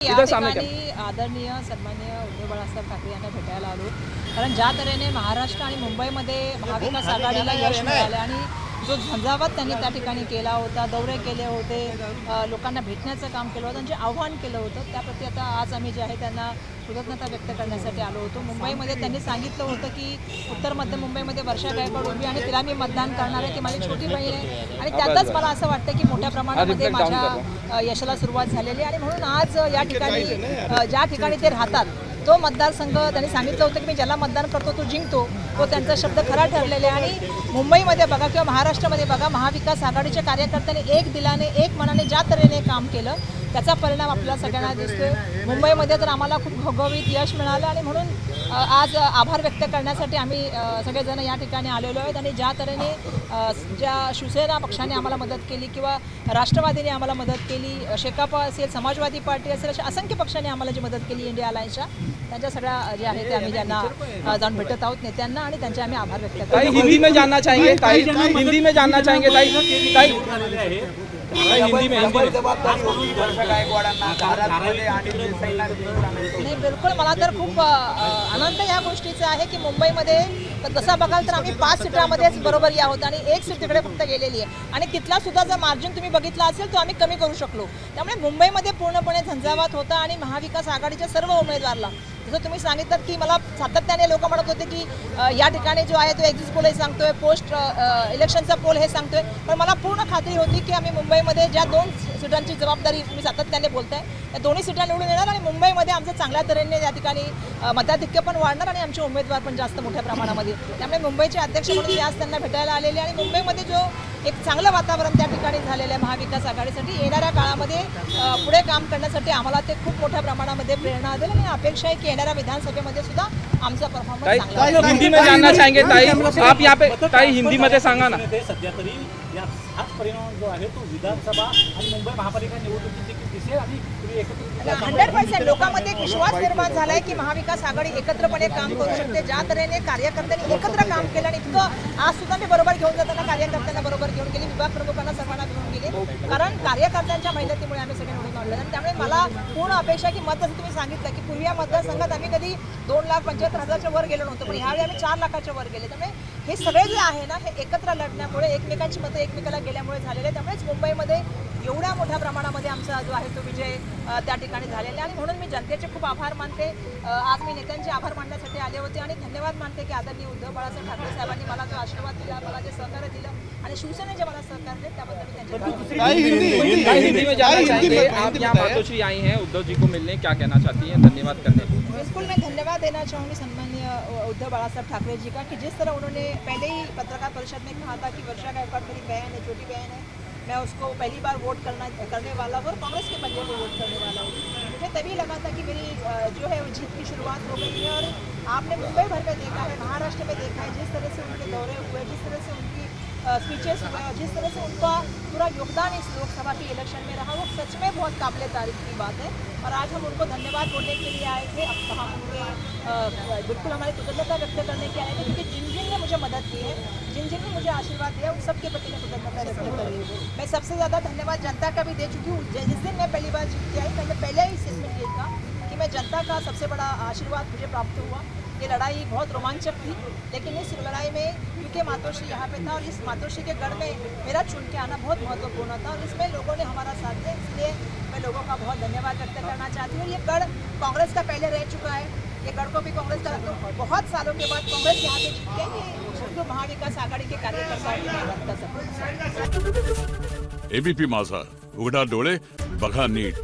या ठिकाणी आदरणीय सन्माननीय उद्धव बाळासाहेब ठाकरे यांना भेटायला आलो. कारण ज्या तऱ्हेने महाराष्ट्र आणि मुंबईमध्ये महाविकास आघाडीला यश मिळाले आणि जो झंझावात त्यांनी त्या ठिकाणी केला होता दौरे केले होते लोकांना भेटण्याचं काम केलं होतं त्यांचे आव्हान केलं होतं त्याप्रती आता आज आम्ही जे आहे त्यांना कृतज्ञता व्यक्त करण्यासाठी आलो होतो. मुंबईमध्ये त्यांनी सांगितलं होतं की उत्तर मध्य मुंबईमध्ये वर्षा गायकवाड उभी आणि तिला मी मतदान करणार आहे ती माझी छोटी बहीण आहे. आणि त्यातच मला असं वाटतं की मोठ्या प्रमाणामध्ये माझ्या यशाला सुरुवात झालेली आहे. आणि म्हणून आज या ठिकाणी ज्या ठिकाणी ते राहतात तो मतदारसंघ त्यांनी सांगितलं होतं की मी ज्याला मतदान करतो तो जिंकतो. तो त्यांचा शब्द खरा ठरलेला आहे. आणि मुंबईमध्ये बघा किंवा महाराष्ट्रामध्ये बघा महाविकास आघाडीच्या कार्यकर्त्यांनी एक दिलाने एक मनाने ज्या तऱ्हेने काम केलं त्याचा परिणाम आपल्याला सगळ्यांना दिसतोय. मुंबईमध्ये तर आम्हाला खूप घवघवीत यश मिळालं आणि म्हणून आज आभार व्यक्त करण्यासाठी आम्ही सगळेजण या ठिकाणी आलेलो आहेत. आणि ज्या तऱ्हेने ज्या शिवसेना पक्षाने आम्हाला मदत केली किंवा राष्ट्रवादीने आम्हाला मदत केली शेकाप असेल समाजवादी पार्टी असेल अशा असंख्य पक्षाने आम्हाला जी मदत केली इंडिया अलायन्सच्या त्यांच्या सगळ्या जे आहे ते आम्ही त्यांना जाऊन भेटत आहोत नेत्यांना आणि त्यांचे आम्ही आभार व्यक्त करतो. ताई हिंदी में जानना चाहेंगे? ताई हिंदी में जानना चाहेंगे ताई? ताई ताई हिंदी में हिंदी में नाही बिलकुल मला तर खूप आनंद या गोष्टीचा आहे की मुंबईमध्ये जसं बघाल तर आम्ही पाच सीटामध्येच बरोबर या आहोत आणि एक सीट तिकडे फक्त गेलेली आहे. आणि तिथला सुद्धा जर मार्जिन तुम्ही बघितला असेल तो आम्ही कमी करू शकलो. त्यामुळे मुंबईमध्ये पूर्णपणे झंझावात होता आणि महाविकास आघाडीच्या सर्व उमेदवारला जसं तुम्ही सांगितलं की मला सातत्याने लोक म्हणत होते की या ठिकाणी जो आहे तो एक्झिट पोल हे सांगतोय पोस्ट इलेक्शनचा पोल हे सांगतोय. पण मला पूर्ण खात्री होती की आम्ही मुंबईमध्ये ज्या दोन सीटांची जबाबदारी तुम्ही सातत्याने बोलताय त्या दोन्ही सीटा निवडून येणार आणि मुंबईमध्ये आमचं चांगल्या तऱ्हेने या ठिकाणी मताधिक्य पण वाढणार आणि आमचे उमेदवार पण जास्त मोठ्या प्रमाणामध्ये त्यामुळे मुंबईचे अध्यक्ष म्हणून मी आज त्यांना भेटायला आलेले आणि मुंबईमध्ये जो एक चांगलं वातावरण त्या ठिकाणी झालेलं आहे महाविकास आघाडीसाठी. येणाऱ्या काळामध्ये पुढे काम करण्यासाठी आम्हाला ते खूप मोठ्या प्रमाणामध्ये प्रेरणा देईल आणि अपेक्षा आहे की येणाऱ्या विधानसभेमध्ये सुद्धा आमचा परफॉर्मन्स. हिंदी में जानना चाहेंगे ताई आप यहाँ पे ताई हिंदी मध्ये सांगा ना. सध्या तरी हाच परिणाम जो आहे तो विधानसभा आणि मुंबई महापालिका निवडणुकीत देखील दिसेल आणि हंड्रेड पर्सेंट लोकांमध्ये एक विश्वास निर्माण झालाय की महाविकास आघाडी एकत्रपणे काम करू शकते. ज्या तऱ्हेने कार्यकर्त्यांनी एकत्र काम केलं आणि इतकं आज सुद्धा मी बरोबर घेऊन जाताना कार्यकर्त्यांना बरोबर विभाग प्रमुखांना सर्वांना घेऊन गेले. कारण कार्यकर्त्यांच्या मेहनतीमुळे आम्ही सगळे निवडून आणले आणि त्यामुळे मला पूर्ण अपेक्षा की मत जसं तुम्ही सांगितलं की पूर्वी या मतदारसंघात आम्ही कधी दोन लाख पंच्याहत्तर हजारच्या वर गेलो नव्हतो पण ह्यावेळी आम्ही चार लाखाच्या वर गेले. त्यामुळे हे सगळे जे आहे ना हे एकत्र लढण्यामुळे एकमेकांची मतं एकमेकाला गेल्यामुळे झालेले आहे. त्यामुळेच मुंबईमध्ये एवढ्या मोठ्या प्रमाणामध्ये आमचा जो आहे तो विजय त्या ठिकाणी झालेला आहे. आणि म्हणून मी जनतेचे खूप आभार मानते. आज मी नेत्यांचे आभार मानण्यासाठी आले होते आणि धन्यवाद मानते की आदरणीय उद्धव बाळासाहेब ठाकरे साहेबांनी मला जो आशीर्वाद दिला मला जे सहकार्य दिलं आणि शिवसेनेचे मला सहकार्य दिले त्याबद्दल मी त्यांचे आभार ताई हिंदी में जानना चाहेंगे आप यहाँ मातोश्री आई हैं उद्धव जी को मिलने क्या कहना चाहती हैं? धन्यवाद करने। बिल्कुल मैं धन्यवाद देना चाहूँगी सम्मान्य उद्धव बाला साहब ठाकरे जी का कि जिस तरह उन्होंने पहले ही पत्रकार परिषद में कहा था कि वर्षा का गायकवाड़ मेरी बहन है, छोटी बहन है, मैं उसको पहली बार वोट करना, करने वाला हूँ और कांग्रेस के बंदे को वोट करने वाला हूँ। मुझे तभी लगा था कि मेरी जो है जीत की शुरुआत हो गई है और आपने मुंबई भर में देखा है महाराष्ट्र में देखा है जिस तरह से उनके दौरे हुए जिस तरह से उनकी स्पीचेस जिस तरह से उनका पूरा योगदान इस लोकसभा के इलेक्शन में रहा, वो सच में बहुत काबिल तारीफ़ की बात है। और आज हम उनको धन्यवाद बोलने के लिए आए थे। अब हम उनके बिल्कुल हमारी कृतज्ञता व्यक्त करने के आए थे, क्योंकि जिन जिन ने मुझे मदद की है जिन जिन ने मुझे आशीर्वाद दिया, उन सबके प्रति मैं कृतज्ञता व्यक्त कर रही हूँ। मैं सबसे ज़्यादा धन्यवाद जनता का भी दे चुकी हूँ। जिस दिन मैं पहली बार जीत के आई, मैंने पहले ही ये था कि मैं जनता का सबसे बड़ा आशीर्वाद मुझे प्राप्त हुआ। ये लड़ाई बहुत रोमांचक थी, लेकिन इस लड़ाई में क्योंकि मातोश्री यहाँ पे था और इस मातोश्री के गढ़ में मेरा चुन के आना बहुत महत्वपूर्ण था और इसमें लोगों ने हमारा साथ दिया, इसलिए मैं लोगों का बहुत धन्यवाद व्यक्त करना चाहती हूँ। ये गढ़ कांग्रेस का पहले रह चुका है। ये गढ़ को भी कांग्रेस का तो बहुत सालों के बाद कांग्रेस यहाँ पे जीत ये उर्दू महाविकास आघाड़ी के कार्यकर्ता एबीपी माझा, उघडा डोळे, बघा नीट।